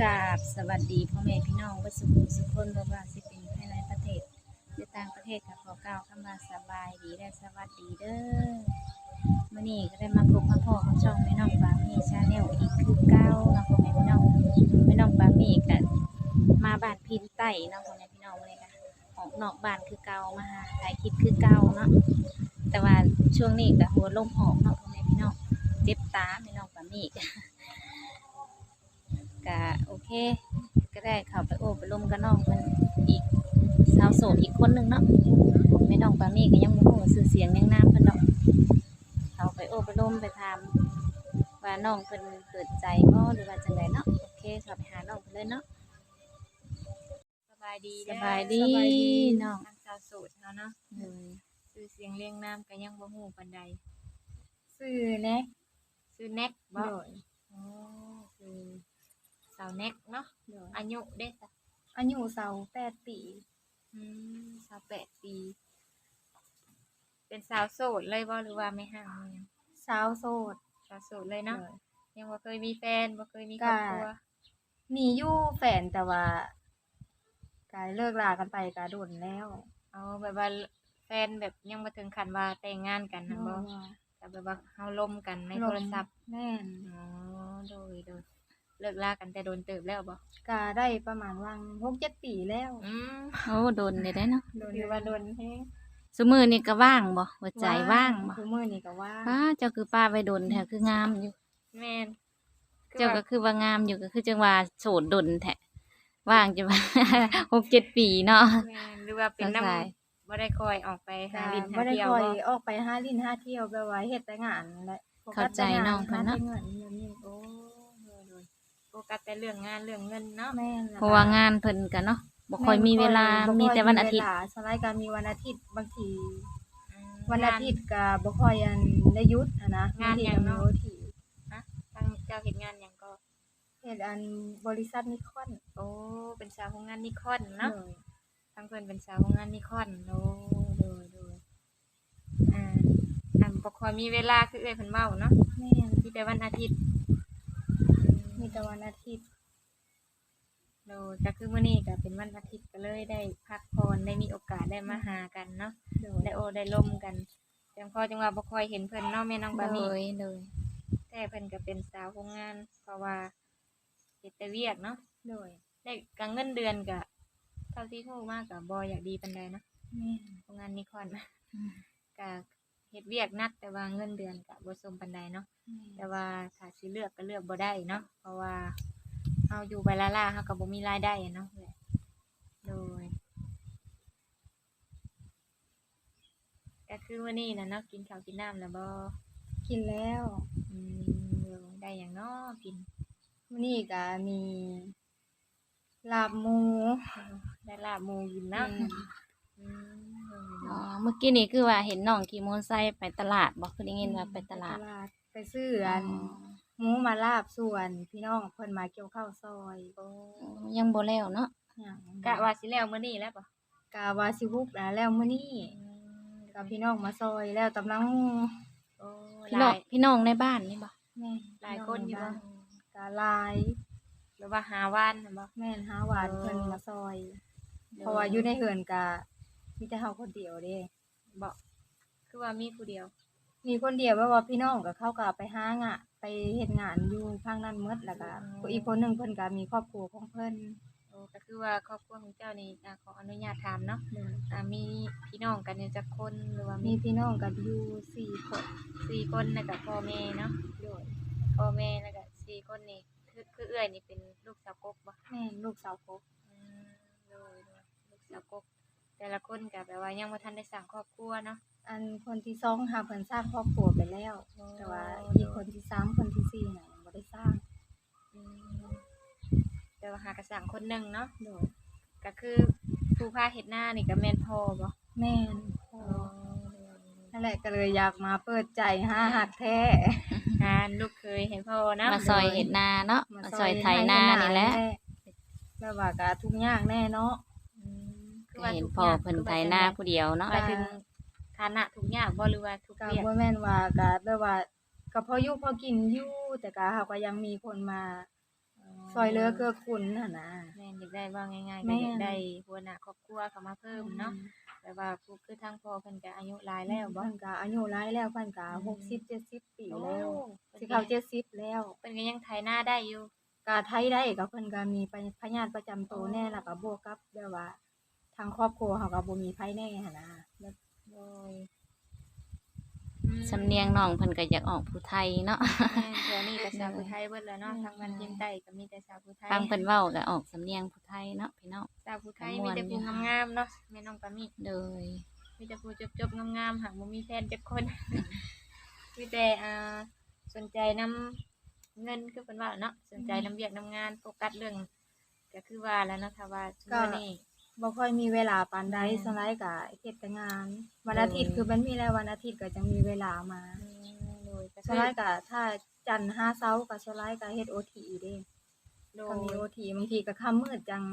กราบสวัสดีพ่อแม่พี่น้องวัสุขุสุขคนบว่าสิเป็นภายในประเทศหรือต่างประเทศก็ขอกล่าวคำว่าสบายดีและสวัสดีเด้อมื้อนี้ก็ได้มาพบมาพ่อของช่องแม่น้องปามีชาแนลอีกคือเก่าเนาะพ่อแม่พี่น้องแม่น้องปามีก็มาบ้านพินไต้เนาะพ่อแม่พี่น้องเลยค่ะออกนอกบ้านคือเก่ามาหาถ่ายคลิปคือเก่าเนาะแต่ว่าช่วงนี้ก็หัวลมออกเนาะพ่อแม่พี่น้องเจ็บตาแม่น้องปามีก็ ก็โอเค ก็ได้เข้าไปโอบไปลมกับน้องเพิ่นอีกสาวโสดอีกคนหนึงเนาะแม่น้องปามี่ก็ยังบ่ฮู้ชื่อเสียงยังนามเพิ่นดอกเข้าไปโอบไปลมไปถามว่าน้องเพิ่นเปิดใจบ่หรือว่าจังไดเนาะโอเคเข้าไปหาน้องเพิ่นเลยเนาะสบายดีสเด้อบายดีน้องทางสาวโสดเนาะเนาะเออชื่อเสียงเรียงนามก็ยังบ่ฮู้ปานใดซื้อแน็กชื่อแน็กบ่โดยอ๋อคือสาวแน็กเนาะโดยอายุเด้จ้ะอายุเสาแปดปีอืม28ปี เป็นสาวโสดเลยบ่หรือว่าไม่ห่างมีหยังสาวโสดสาวโสดเลยเนาะโดย ยังบ่เคยมีแฟนบ่เคยมีครอบครัวก็ มีอยู่แฟนแต่ว่าการเลิกลากันไปก็โดนแล้วเอาแบบว่าแฟนแบบยังบ่ถึงขั้นว่าแต่งงานกันนะบ่แต่แบบว่าเฮาลมกันในโทรศัพท์ แม่น อ๋อ โดย โดย เลิกลากันแต่โดนเติบแล้วบ่ก็ได้ประมาณวังหกเจ็ดปีแล้วอืมโอ้โดนได้ได้เนาะถือว่าโดนแฮงซุมื้อนี้ก็ว่างบ่หัวใจว่างบ่คือมือนี่ก็ว่างป้าเจ้าคือป้าไว้โดนแท้คืองามอยู่ แม่นเจ้าก็คือว่างามอยู่ก็คือจังว่าโสดดนแท้ว่างจะว่าหกเจ็ดปีเนาะแม่นหรือว่าเป็นสงสัยน้ำบ่ได้คอยออกไปหาก็ลินบ่หาได้เที่ยวคอยบ่ออกไปหาลิ้นหาเที่ยวแบบว่าเฮ็ดแต่งานแหละเข้าใจน้องเพิ่นเนาะ โดยโฟกัสแต่เรื่องงานเรื่องเงินเนาะแม่นเพราะว่างานเพิ่นกันเนาะบ่ค่อยมีเวลาบ่ค่อยมีแต่วันอาทิตย์เวลสไลด์ก็มีวันอาทิตย์บางทีอืมวันอาทิตย์ก็บ่ค่อยอันได้หยุดอะนะงานบทีหยัก็งมีเนาะโอทีฮะทางเจ้าเฮ็ดงานหยังก็เฮ็ดอันบริษัทนิคอนโอ้เป็นสาวโรงงานนิคอนเนาะเลยทางเพิ่นเป็นสาวโรงงานนิคอนโอ้โดยโดยอ่าอันบ่ค่อยมีเวลาคือเอ้ยเพิ่นเว้าเนาะแม่นมีแต่วันอาทิตย์ มีแต่วันอาทิตย์โดยก็คือมื้อนี้ก็เป็นวันอาทิตย์ก็เลยได้พักผ่อนได้มีโอกาสได้มาหากันเนาะโดยได้โอได้ลมกันจังพอจังว่าบ่ค่อยเห็นเพิ่นเนาะแม่น้องบาเลมียเลยแต่เพิ่นก็เป็นสาวโรงงาน เพราะว่าเฮ็ดแต่เวียกเนาะโดยได้ก็เงินเดือนก็เท่าที่ฮู้มาก็บ่อยากดีปานใดเนาะแม่นโรงงานนิคอนก็ เฮ็ดเวียกหนักแต่ว่าเงินเดือนก็บ่สมปานใดเนาะแต่ว่าถ้าสิเลือกก็เลือกบ่ได้เนาะเพราะว่าเฮาอยู่ไปละล่าเฮาก็บ่มีรายได้อะเนาะโดยก็คือมื้อนี้น่ะเนาะกินข้าวกินน้ำแล้วบ่กินแล้วอืมเดี๋ยวได้หยังเนาะกินมื้อนี้ก็มีลาบหมูได้ลาบหมูกินเนาะแม่นอืมอ๋อ เมื่อกี้นี่คือว่าเห็นน้องขี่มอเตอร์ไซค์ไปตลาดบอกคือได้ยินว่าไปตลาดไปซื้ออันหมูมาลาบส่วนพี่น้องเพิ่นมาเกี่ยวข้าวซอยโอ้อ๋อยังบ่แล้วเนาะหยังกะว่าสิแล้วมื้อนี้แล้วบ่กะว่าสิบุกนะแล้วมื้อนี้อืมกับพี่น้องมาซอยแล้วตำลังโอ้พี่หน้อลางยพี่น้องในบ้านนี่บ่แม่หลายคนอยู่บ่กะหลายหรือว่าหาว่านน่ะบ่แม่นหาหวานเออเพิ่นมาซอยเพราะว่าอยู่ในเฮือนกะ มีแต่เฮาคนเดียวเด้บ่คือว่ามีผู้เดียว มีคนเดียวแบบว่าพี่น้องก็เขาก็ไปหางะไปเฮ็ดงานอยู่ทางนั้นหมดแล้วก็อืมอีกคนหนึงเพิ่นก็มีครอบครัวของเพิ่นโอ้ก็คือว่าครอบครัวของเจ้านี่อ่าขออนุญาตถามเนาะอ่ามีพี่น้องกันอยู่จักคนหรือว่ามีมีพี่น้องกันอยู่สี่คนสี่คนแล้วก็พ่อแม่เนาะโดยพ่อแม่แล้วก็สี่คนนี่คือคือเอื้อยนี่เป็นลูกสาวกกบ่แม่นลูกสาวกบอืมโดยโดยลูกสาวกก แต่ละคนก็แบบว่ายังบ่ทันได้สร้างครอบครัวเนาะอันคนที่สองหาเพิ่นสร้างครอบครัวไปแล้วอ๋อแต่ว่าอีกคนที่สามคนที่สี่น่ะยังบ่ได้สร้างอืมแต่ว่าหากระสั่งคนหนึงเนาะโดยก็คือผู้พาเฮ็ดหน้านี่ก็แม่นพ่อบ่แม่นอ๋อนั่นแหละก็เลยอยากมาเปิดใจหาหักแท้งานลูกเคยเห็นพ่อนะมาซอยเห็ดนาเนาะมาซอยไถนานี่แหละแล้วว่าก็ทุกข์ยากแน่เนาะอืม คือก็ว่าเห็นทุกพ่ออย่างเพิ่นคือไถว่านาจังใดผู้เดียวเนาะหมายถึงฐานะทุกอย่างบ่หรือว่าทุกก็เวียกบ่แม่นว่าก็แบบว่าก็พออยู่พอกินอยู่แต่ก็เฮาก็ยังมีคนมาซอยเหลือเกื้อกูลหั่นนะ แม่นอยากได้ว่าง่ายๆแม่ก็นอยากได้หัวหน้าครอบครัวเข้ามาเพิ่มเนาะแต่ว่าผู้คือทางพ่อเพิ่นก็อายุหลายแล้วบ่เพิ่นก็อายุหลายแล้วเพิ่นก็อืม60 70 ปีโอ้แล้วเพิ่นสิก็เข้า70 แล้วเพิ่นก็ยังไถนาได้อยู่ก็ไทยได้ก็เพิ่นก็มีพยาธิประจำตัวแน่แล้วก็บวกกับแบบว่าทางครอบครัวเขาก็บ่มีไผแน่หั่นนะแบบโดยสำเนียงน้องเพิ่นก็อยากออกผู้ไทยเนาะ แม่นแถวนี้ก็ชาวผู้ไทยเบิดแล้วเนาะทางบ้านเชียงใต้ก็มีแต่ชาวผู้ไทยฟังเพิ่นเว้าก็ออกสำเนียงผู้ไทยเนาะพี่น้อง ชาวผู้ไทยม่มีวนแต่ผู้อยู่ งามๆเนาะแม่น้องปามิโดย มีแต่ผู้จบๆงามๆหากบ่มีแฟนจักคนมีแต่อ่าสนใจนำเงินคือเพิ่นว่าเนาะสนใจนำเวียกนำงานโฟกัสเรื่องก็คือว่าแล้วเนาะถ้าว่าช่วงนี้ บ่ค่อยมีเวลาปานใดอืมสำหรับก็เฮ็ดแต่งาน วันอาทิตย์คือมันมีแล้ววันอาทิตย์ก็จะมีเวลามาอืมโดยก็สคือลายก็ถ้าจันทร์ห้าเสาร์ก็สลายก็เฮ็ด OT เด้โดก็มี ย OT บางทีก็ค่ำมืดจัง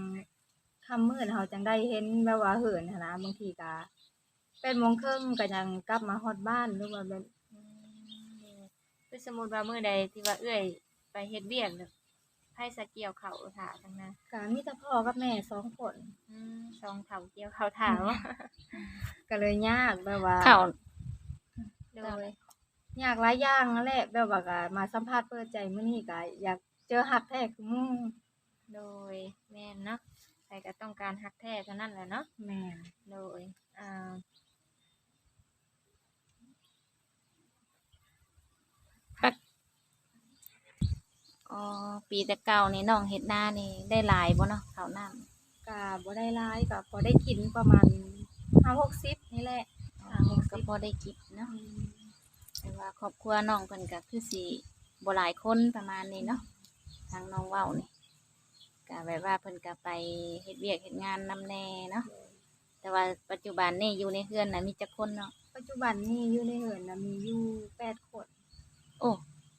ค่ำมืดเฮาจังได้เห็นแบบว่าเหินหันนะบางทีก็8:30นก็ยังกลับมาฮอดบ้านหรือว่าแบบ อืมคือสมมุติว่ามื้อใดที่ว่าเอื้อยไปเฮ็ดเวียกเนี่ย ไผสะเกี่ยวข้าวถ่าทั้งนั้นก็มีแต่พ่อกับแม่สองคนอืมสองเฒ่าเกี่ยวข้าวถ่าว่าก็เลยยากแบบว่าเข้าโดยยากหลายอย่างนั่นแหละแบบว่าก็มาสัมภาษณ์เปิดใจมื้อนี้ก็อยากเจอฮักแท้คือหมู่โดยแม่นเนาะใครก็ต้องการฮักแท้เท่านั้นแหละเนาะแม่นโดยอ่า อ๋อปีแต่เก่านี่น้องเฮ็ดนานี่ได้หลายบ่เนาะข้าวน้ำก็บ่ได้หลายก็พอได้กินประมาณ5-60นี่แหละอ๋อก็พอได้กินเนาะแต่ว่าครอบครัวน้องเพิ่นก็คือสิบ่หลายคนประมาณนี้เนาะทางน้องเว้านี่ก็แบบว่าเพิ่นก็ไปเฮ็ดเวียกเฮ็ดงานนำแน่เนาะแต่ว่าปัจจุบันนี่อยู่ในเฮือนน่ะมีจักคนเนาะปัจจุบันนี้อยู่ในเหินน่ะมีอยู่8คนโอ้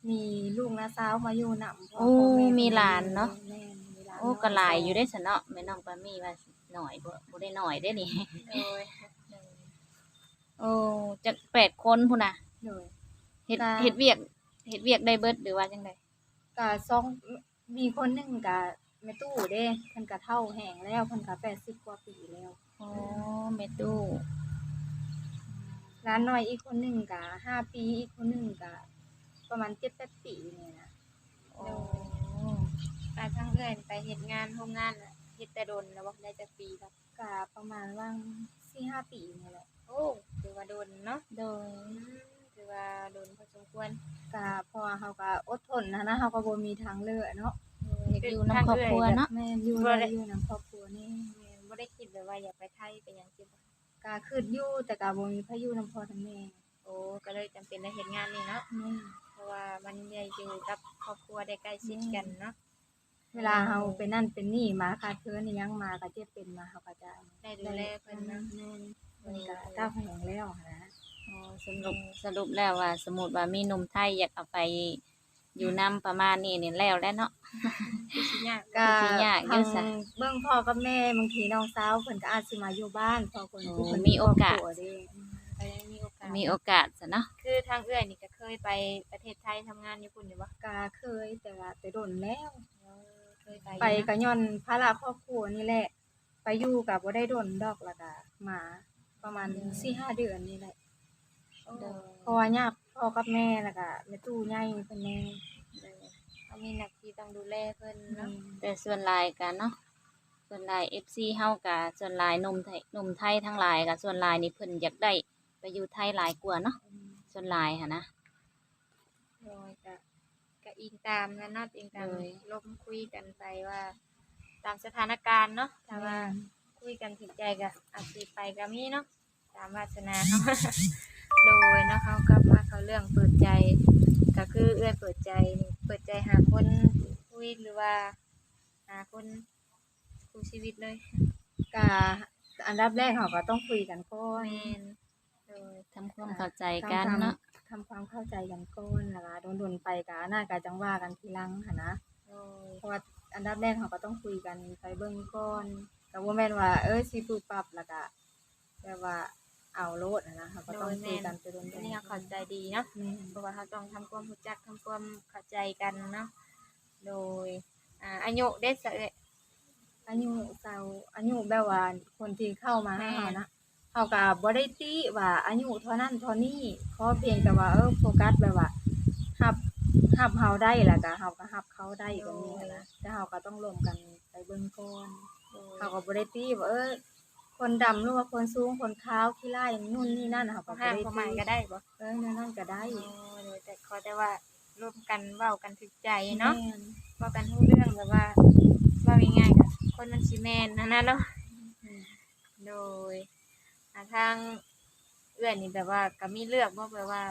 มีลูกน้าสาวมาอยู่นำโอ้มีหลานเนาะ แม่นมีหลานโอ้ก็หลายอยู่ได้ซะเนาะแม่น้องปามี่ว่าหน่อยบ่บ่ได้หน่อยได้นี่โดยโอ้จักแปดคนพุ่นน่ะโดย เฮ็ดจ้า เฮ็ดเวียกเฮ็ดเวียกได้เบิดหรือว่าจังไดก็สองมีคนหนึงก็แม่ตู้เด้เพิ่นก็เฒ่าแห้งแล้วเพิ่นก็80กว่าปีแล้ว โอ้แม่ตู้หลานน้อยอีกคนหนึงก็ห้าปีอีกคนหนึงก็ ประมาณ7-8ปีนี่นะโอ้ไปทางเอื้อยไปเฮ็ดงานโรงงานน่ะเฮ็ดแต่ดนแล้วบ่ได้จักปีครับก็ประมาณว่า4-5ปีนี่แหละ โอ้ถือว่าโดนเนาะโดยอืมถือว่าโดนพอสมควรก็เพราะว่าเฮาก็อดทนนะนะเฮาก็บ่มีทางเลือกเนาะอยากอยู่นำครอบครัวเนาะ แม่นอยู่ได้อยู่นำครอบครัวนี่แม่บ่ได้คิดแบบว่าอยากไปไทยไปหยังซี่บ่ก็คืออยู่แต่ก็บ่มีพายุนำพ่อทั้งแม่โอ้ก็เลยจำเป็นได้เฮ็ดงานนี่เนาะ แม่เพ ราะว่ามันได้อยู่กับครอบครัวได้ใกล้ชิดกันเนาะเวลาเฮาเป็นนั่นเป็นนี่มาขาดเคินอิหยังมาก็เจ็บเป็นมาเฮาก็จะได้ดูแลเพิ่นเนาะแม่นเพิ่นก็ก้าวแข็งแล้วนะอ๋อสรุปสรุปแล้วว่า สมมุติว่ามีหนุ่มไทยอยากเอาไปอยู่นํประมาณนี้นี่แล้วแหล้วเนาะคือสิยากก็สิยากอยู่ทางซะเบิ่งพ่อกับแม่บางทีน้องสาวเพิ่นก็อาจสิมาอยู่บ้านเพราะเพิ่นโอ้คือเพิ่นมีโอกาสครบครัวเด้ก็ยังมีโอกาส มีโอกาสซะเนาะคือทางเอื้อยนี่ก็เคยไปประเทศไทยทำงานอยู่พุ่นอยู่บ่ก็เคยแต่ว่าแต่โดนแล้วเออเคยไปไปอยู่ก็นะย้อนภาระครอบครัวนี่แหละ ไปอยู่ก็บ่ได้โดนดอกและก็มาประมาณ4-5เดือนนี่แหละโอ้เพราะว่ายากพ่อกับแม่แล้วก็แม่ตู้ใหญ่เพิ่นแน่เขามีหน้าที่ต้องดูแลเพิ่นเนาะแต่ส่วนหลายกันเนาะส่วนหลาย FC เฮาก็ส่วนหลายหนุ่มไทยหนุ่มไทยทั้งหลายก็ส่วนหลายนี่เพิ่นอยากได้ ไปอยู่ไทยหลายกว่าเนาะส่วนหลายหั่นนะ โดยก็ก็อิงตามนะเนาะอิงตามเลย ลมคุยกันไปว่า ตามสถานการณ์เนาะถ้าว่าคุยกันถึงใจก็อาจสิไปก็มีเนาะตามวาสนาเฮาโดยเนาะเขาก็มาเขาเรื่องเปิดใจ ก็คือเอื้อยเปิดใจนี่เปิดใจหาคนคุยหรือว่า หาคนคู่ชีวิตเลยก็อันดับแรกเราก็ต้องคุยกันก่อน แม่นโด ยทำความเข้าใจกันทำความเนาะทำความเข้าใจกันก่อนแล้วก็โดนๆไปก็น่าก็จังว่ากันทีหลังหันนะโดยเพราะว่าอันดับแรกเราก็ต้องคุยกันไปเบิ่งก่อนก็บ่แม่นว่าเอ้ยสิปรับปรับแล้วก็แบบว่าเอาโลดอะนะเราก็ต้องคุยกันไปโดนอันๆนี้เขาเข้าใจดีเนาะแม่นเพราะว่าเขาต้องทำความรู้จักทำความเข้าใจกันเนาะโดยอ่าอายุเด็ดสะเอยอายุเจ้าอายุแบบว่าคนที่เข้ามาหาเฮานะ เฮาก็บ่ได้ติว่าอายุเท่านั้นเท่านี้ขอเพียงแต่ว่าเออโฟกัสแบบว่ารับรับเฮาได้แล้วก็เฮาก็รับเขาได้แบบนี้หั้นนะแต่เฮาก็ต้องร่วมกันไปเบิ่งก่อนเฮาก็บ่ได้ติว่าเออคนดำหรือว่าคนสูงคนขาวขี้ร้ายนู่นนี่นั่นเฮาก็บ่ห้างได้ประติมาณก็ได้บ่เออนั่นนั่นก็ได้โอ้เดี๋ยวแต่ขอแต่ว่าร่วมกันเว้ากันถึกใจเนาะแม่นเว้ากันรู้เรื่องแบบว่าเว่าง่ายๆก็คนมันสิแม่นนั่นน่ะเนาะโดยอ่าทางเอื้อนนี่แบบว่าก็มีเลือกบ่แบบว่า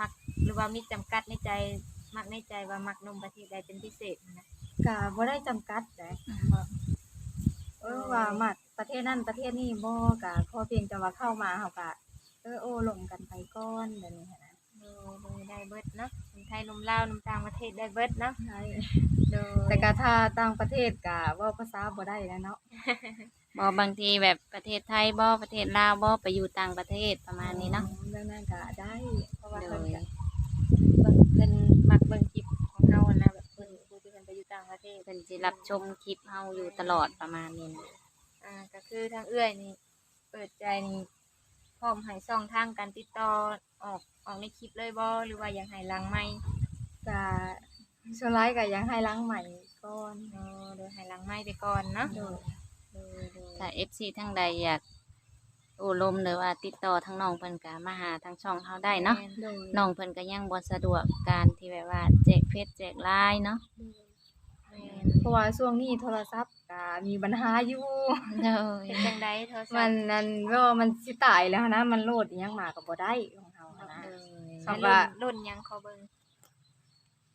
มักหรือว่ามีจำกัดในใจมักในใจว่ามักนมประเทศใดเป็นพิเศษนะก็บ่ได้จำกัดแหละเออว่ามาประเทศนั้นประเทศนี้บ่ก็ขอเพียงแต่ว่าเข้ามาเฮาก็เออโอ้ลงกันไปก่อนแบบนี้หั้นนะโดยโดยได้เบิดเนาะนมไทยนมลาวนมต่างประเทศได้เบิดเนาะใช่โดยแต่ก็ถ้าต่างประเทศก็เว้าภาษาบ่ได้แล้วเนาะ บ่บางทีแบบประเทศไทยบ่ประเทศลาวบ่ไปอยู่ต่างประเทศประมาณนี้เนาะเรื่องนั้นก็ได้เพราะว่าโดเพิ่นยก็เบิ่งเพิ่นมักเบิ่งคลิปของเฮานะแบบเพิ่นผู้ที่เพิ่นไปอยู่ต่างประเทศเพิ่นสิรับชมคลิปเฮาอยู่ตลอดประมาณนี้นะอ่าก็คือทางเอื้อยนี่เปิดใจนี่พร้อมให้ช่องทางการติดต่อออกออกในคลิปเลยบ่หรือว่าอยากให้หลังไมค์ก็ส่วนหลายก็ยังให้ล้างใหม่ก่อนเนาะโดยให้หลังไมค์ไปก่อนเนาะโดยโดย โดยถ้า FC ทั้งใดอยากโอ้ลมหรือว่าติดต่อทางน้องเพิ่นก็มาหาทางช่องเฮาได้เนาะโดยน้องเพิ่นก็ยังบ่สะดวกการที่แบบว่าแจกเฟซแจกไลน์เนาะแม่นเพราะว่าช่วงนี้โทรศัพท์ก็มีปัญหาอยู่เลยเป็นจังไดโทรศัมัพนท์นั่นว่ามันสิตายแล้วนะมันโหลดอิหยังมาก็บ่ได้ของเฮาหั้นนะครัรุ่บนว่ารุ่นหยังขอเบิ่ง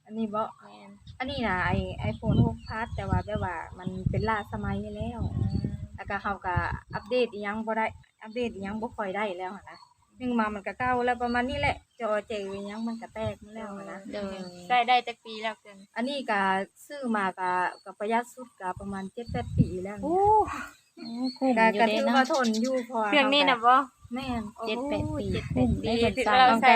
อันนี้บ่แม่นอันนี้นะไอ iPhone 6 Plus แต่ว่าแบบว่ามันเป็นล้าสมัยแล้ว แล้วก็เขาก็อัปเดตอีหยังบ่ได้อัปเดตอีหยังบ่ค่อยได้แล้วหั้นนะนึงมามันก็เก่าแล้วประมาณนี้แหละ จอเจออีหยังมันก็แตกหมดแล้วหั้นนะเลยได้ได้จักปีแล้วเกินอันนี้ก็ซื้อมาก็ก็ประหยัดสุดก็ประมาณ7-8ปีแล้วโอ้โอ้คุ้มก็อยู่ก็เด้ถือเนาะว่าทนอยู่พอเครื่องนี้น่ะบ่ แม่นเจ็ดแปดปีเจ็ดแปคุ้ดมปีได้เพิ่นถือสร้าว่าเรางใส่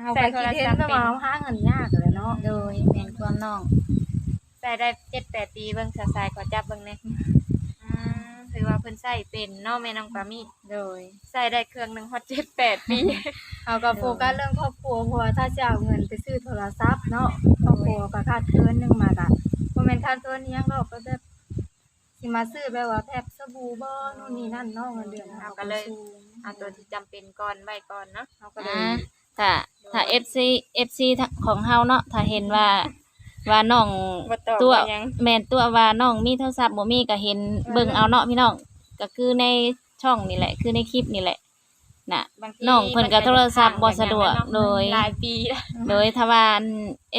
เฮาก็คิดเห็นว่าเฮาหาเงินยากเลยเนาะโดยแม่นความน้อง ใส่ได้เจ็ดแปดปีเบิ่งสายๆขอจับเบิ่งแหน่อืม ถือว่าเพิ่นใส่เป็นเนาะแม่น้องปามี่โดย ใส่ได้เครื่องหนึงฮอดเจ็ดแปดปีเขาก็โฟกัสเรื่องครอบครัวเพราะว่าถ้าจะเอาเงินไปซื้อโทรศัพท์เนาะครอบครัวก็ขาดเคินหนึงมาก็บ่แม่นขาดเคินอิหยังดอกก็แบบสิมาซื้อแบบว่าแทบสบู่บ่นู่นนี่นั่นเนาะเงินเดือนเอาก็เลยเอาตัวที่จำเป็นก่อนไว้ก่อนเนาะเฮาก็เลอ่ายถ้าถ้า FC FC ของเฮาเนาะถ้าเห็นว่า ว่าน้องบ่ตอบตัวว่าหยัง แม่นตัวว่าน้องมีโทรศัพท์บ่มีก็เห็นเบิ่งเอาเนาะพี่น้องก็คือในช่องนี่แหละ คือในคลิปนี่แหละน่ะ บางทีน้องเพิ่นก็โทรศัพท์บ่สะดวกมันโดย หลายปีแล้วโดยถ้าว่าอัน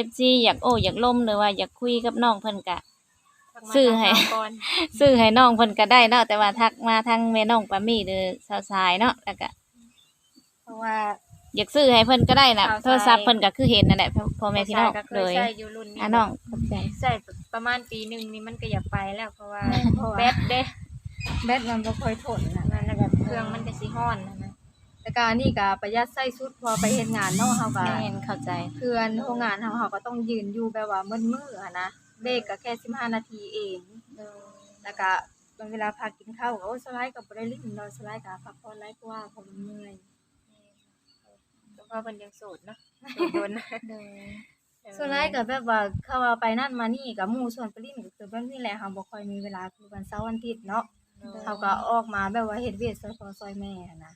FC อยากโอ้อยากล่มหรือว่าอยากคุยกับน้องเพิ่นก็ ซื้อให้ทักมาทางก่อนซื้อให้น้องเพิ่นก็ได้เนาะแต่ว่าทักมาทางแม่น้องปามี่หรือสาวสายเนาะแล้วก็เพราะว่า อยากซื้อให้เพิ่นก็ได้น่ะสาวสายโทรศัพท์เพิ่นก็คือเห็นนั่นแหละพ่อพ่อแม่พี่น้องก็เคเลยยใช้อยู่รุ่นนี้อะน้องขอบใจใส่ประมาณปีหนึงนี่มันก็อยากไปแล้วเพราะว่าเพราะว่า แบตเด้แบตมันบ่ค่อยทนน่ะนั่นน่ะแบบเครื่องมันก็สิฮ้อนนะนะแต่ก็อันนี้ก็ประหยัดใช้สุดพอไปเฮ็ดงานเนาะเฮาก็แม่นเข้าใจคืออันโรงงานเฮาเฮาก็ต้องยืนอยู่แบบว่ามืดๆอะนะเบรกก็แค่15นาทีเอง แล้วก็บางเวลาพากินข้าวก็โอ้สไลด์ก็บ่ได้ลิ้นเนาะสไลด์ก็พักผ่อนหลายกว่าเพราะมันเมื่อยก็ เพราะเพิ่นยังโสดเนาะโสดโดนส่วนหลายก็แบบว่าเขาว่าไปนั่นมานี่กับหมู่ส่วนไปลิ้นก็คือแบบนี้แหละเฮาบ่ค่อยมีเวลาคือวันเสาร์วันอาทิตย์เนาะเขาก็ออกมาแบบว่าเฮ็ดเวียกซอยพ่อซอยแม่หั้นนะ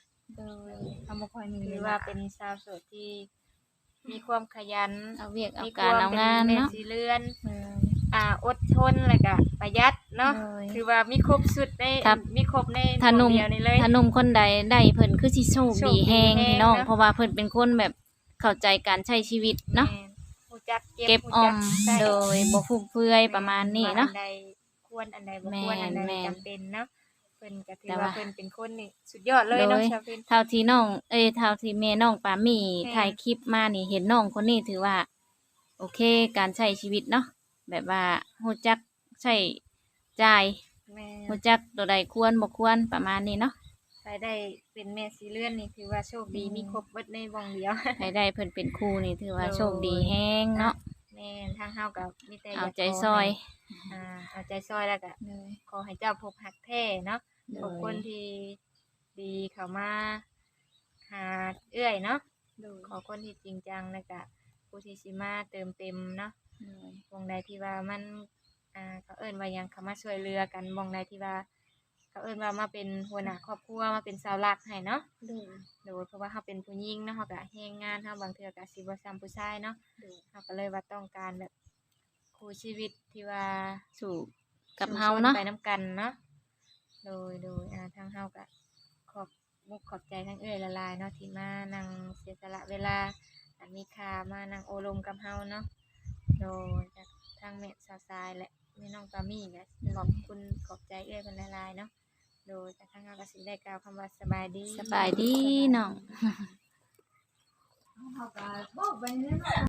เฮาบ่ค่อยมีถืเวอลาว่าเป็นชาวโสดที่มีความขยันเอาเวียกเอามีคการวามเอาเป็นงานแม่เนาะสีเรือน อ่าอดทนแล้วก็ประหยัดเนาะเลยคือว่ามีครบสุดในครับ มีครบในถ้าหนุ่มเดียวนี่เลย ถ้าหนุ่มคนใดได้เพิ่นคือสิโชคโชคดีดีแฮงแฮงพี่น้องเนาะเพราะว่าเพิ่นเป็นคนแบบเข้าใจการใช้ชีวิตเนาะ แม่รู้จักเก็บเก็บรู้ออจัมใช้โดยบ่ฟุ่มเฟือยประมาณนี้เนาะ ว่อันใดควรอันใดบ่ควรอันใดแม่นจำเป็นเนาะเพิ่นก็ถือแต่ว่าว่าเพิ่นเป็นคนนี่สุดยอดเลยเนาะโดย ชาวเพิ่น เท่าที่น้อง เอ้ยเท่าที่แม่น้องปามี่แม่ ถ่ายคลิปมานี่เห็นน้องคนนี้ถือว่า โอเค การใช้ชีวิตเนาะ แบบว่าฮู้จักใช้จ่ายแม่ฮู้จักตัวใดควรบ่ควรประมาณนี้เนาะใครได้เป็นแม่สีเลื่อนนี่ถือว่าโชคดีมีครบเบิดในวงเดียวใครได้เพิ่นเป็นครูนี่ถือว่าโดยโชคดีแฮงเนาะแม่นทางเฮาก็มีแต่เอายากใจขซอยให้อ่าเอาใจซอยแล้วก็เลย ขอให้เจ้าพบหักแท้เนาะโดยพบคนที่ดีเข้ามาหาเอื้อยเนาะ โดยขอคนที่จริงจังแล้วก็ผู้ที่สิมาเติมเต็มเนาะ โดยวงใดที่ว่ามันอ่าเขาเอิ้นว่าหยังเขามาช่วยเหลือกันวงใดที่ว่าเขาเอิ้นว่ามาเป็นหัวหน้าครอบครัวมาเป็นเสาหลักให้เนาะโดยโดยเพราะว่าเขาเป็นผู้หญิงเนาะเขาก็แฮงงานเฮาบางเทื่อก็สิบ่ซ้ำผู้ชายเนาะโดยเขาก็เลยว่าต้องการแบบคู่ชีวิตที่ว่า สู่กับสู่เฮาชเนาะ ไปน้ำกันเนาะ โดย โดยอ่าทางเฮาก็ขอบมุกขอบใจทั้งเอื้อยละลายเนาะที่มานั่งเสียสละเวลาอันมีค่ามานั่งโอลมกับเฮาเนาะ โดยจากทางแม่สาวทรายและแม่น้องปามี่ก็ขอบคุณขอบใจเอื้อยเพิ่นละลายเนาะโดยจากทางเฮาก็สิได้กล่าวคำว่าสบายดี สบายดีน้อง เขาก็บอกไปเนี่ย